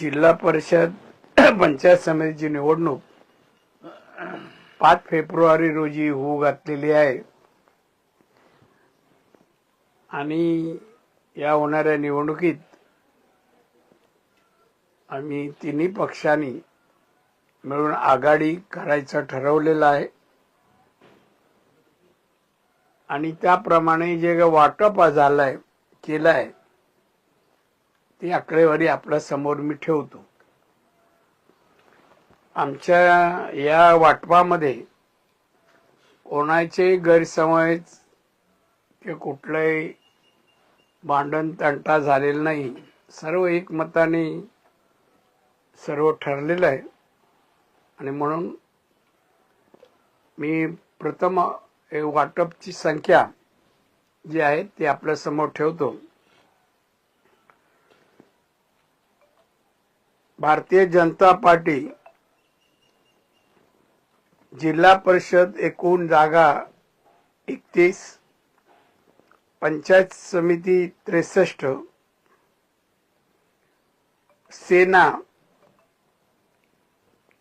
जिल्हा परिषद पंचायत समितीची निवडणूक पाच फेब्रुवारी रोजी होऊ घातलेली आहे. आणि या होणाऱ्या निवडणुकीत आम्ही तिन्ही पक्षांनी मिळून आघाडी करायचं ठरवलेलं आहे. आणि त्याप्रमाणे जे वाटप केलं आहे ती आकडेवारी आपल्यासमोर मी ठेवतो. आमच्या या वाटपामध्ये कोणाचे गैरसमज की कुठलंही भांडण तंटा झालेला नाही. सर्व एकमताने सर्व ठरलेलं आहे. आणि म्हणून मी प्रथम वाटपची संख्या जी आहे ती आपल्यासमोर ठेवतो. भारतीय जनता पार्टी जिल्हा परिषद एकूण जागा एकतीस पंचायत समिती त्रेसष्ट सेना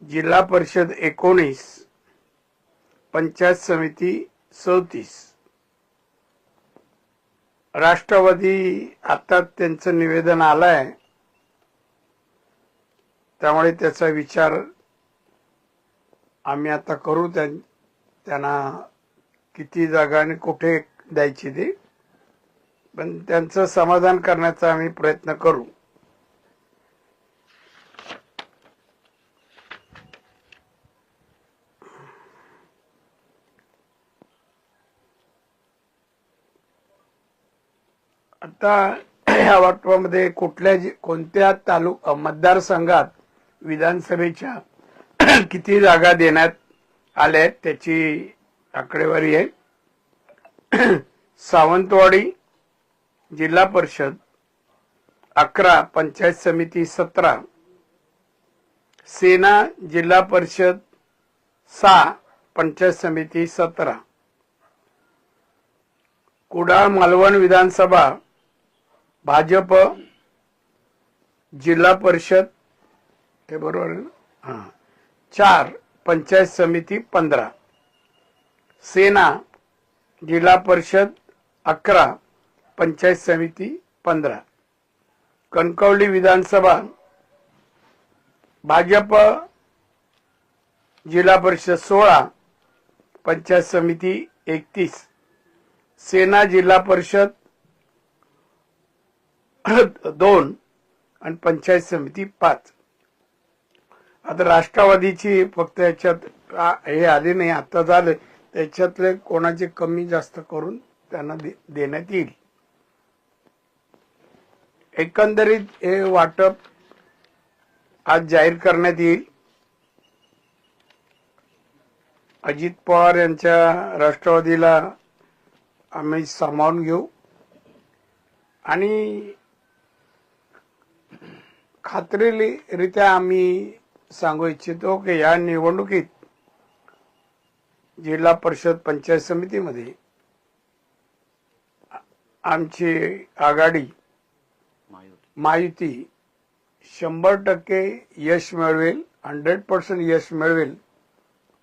जिल्हा परिषद एकोणीस पंचायत समिती चौतीस. राष्ट्रवादी आता त्यांचं निवेदन आलं आहे त्यामुळे त्याचा विचार आम्ही आता करू त्यां- त्यांना किती जागा आणि कुठे द्यायची ते. पण त्यांचं समाधान करण्याचा आम्ही प्रयत्न करू. आता या वाटपामध्ये कुठल्या जि- कोणत्या तालुका मतदारसंघात विधानसभेच्या किती जागा देण्यात आल्या त्याची आकडेवारी आहे. सावंतवाडी जिल्हा परिषद अकरा पंचायत समिती सतरा सेना जिल्हा परिषद सहा पंचायत समिती सतरा. कुडाळ मालवण विधानसभा भाजप जिल्हा परिषद हे बरोबर आहे ना? हा. चार पंचायत समिती पंधरा. सेना जिल्हा परिषद अकरा पंचायत समिती पंधरा. कणकवली विधानसभा भाजप जिल्हा परिषद सोळा पंचायत समिती एकतीस. सेना जिल्हा परिषद दोन आणि पंचायत समिती पाच. आता राष्ट्रवादीची फक्त याच्यात हे आले नाही आता झालं. त्याच्यातले कोणाचे कमी जास्त करून त्यांना दे- देण्यात येईल. एकंदरीत हे वाटप आज जाहीर करण्यात येईल. अजित पवार यांच्या राष्ट्रवादीला आम्ही सामावून घेऊ. आणि खात्रीरित्या आम्ही सांगू इच्छितो की या निवडणुकीत जिल्हा परिषद पंचायत समितीमध्ये आमची आघाडी माहिती शंभर टक्के यश मिळवेल हंड्रेड पर्सेंट यश मिळवेल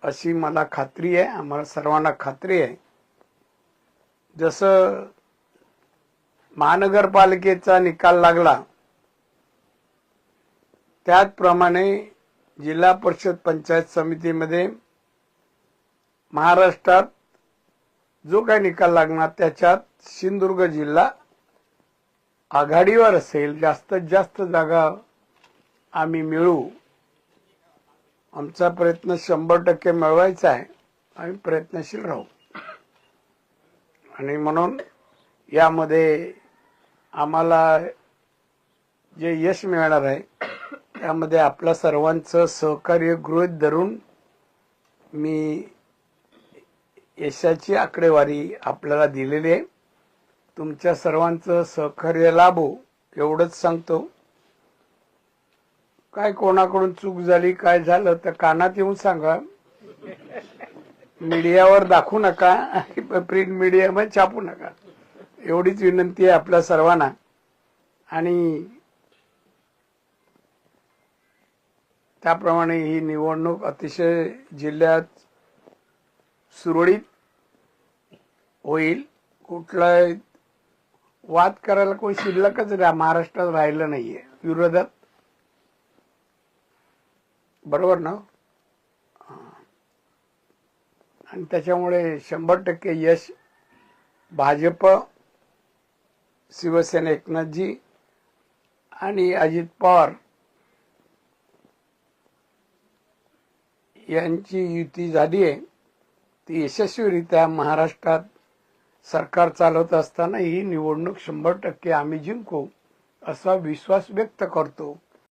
अशी मला खात्री आहे आम्हाला सर्वांना खात्री आहे. जसं महानगरपालिकेचा निकाल लागला त्याचप्रमाणे जिल्हा परिषद पंचायत समितीमध्ये महाराष्ट्रात जो काही निकाल लागणार त्याच्यात सिंधुदुर्ग जिल्हा आघाडीवर असेल जास्तीत जास्त जागा आम्ही मिळू आमचा प्रयत्न शंभर टक्के मिळवायचा आहे. आम्ही प्रयत्नशील राहू. आणि म्हणून यामध्ये आम्हाला जे यश मिळणार आहे त्यामध्ये आपल्या सर्वांचं सहकार्य गृहीत धरून मी यशाची आकडेवारी आपल्याला दिलेली आहे. तुमच्या सर्वांचं सहकार्य लाभो एवढंच सांगतो. काय कोणाकडून चूक झाली काय झालं तर कानात येऊन सांगा. मीडियावर दाखवू नका प्रिंट मीडियामध्ये छापू नका. एवढीच विनंती आहे आपल्या सर्वांना. आणि त्याप्रमाणे ही निवडणूक अतिशय जिल्ह्यात सुरळीत होईल. कुठलाही वाद करायला कोणी शिल्लकच रा- महाराष्ट्रात राहिलं नाहीये. विरोधात बरोबर ना? आणि त्याच्यामुळे शंभर टक्के यश भाजप शिवसेना एकनाथजी आणि अजित पवार यांची युती झाली आहे ती यशस्वीरित्या महाराष्ट्रात सरकार चालवत असताना ही निवडणूक शंभर टक्के आम्ही जिंकू असा विश्वास व्यक्त करतो.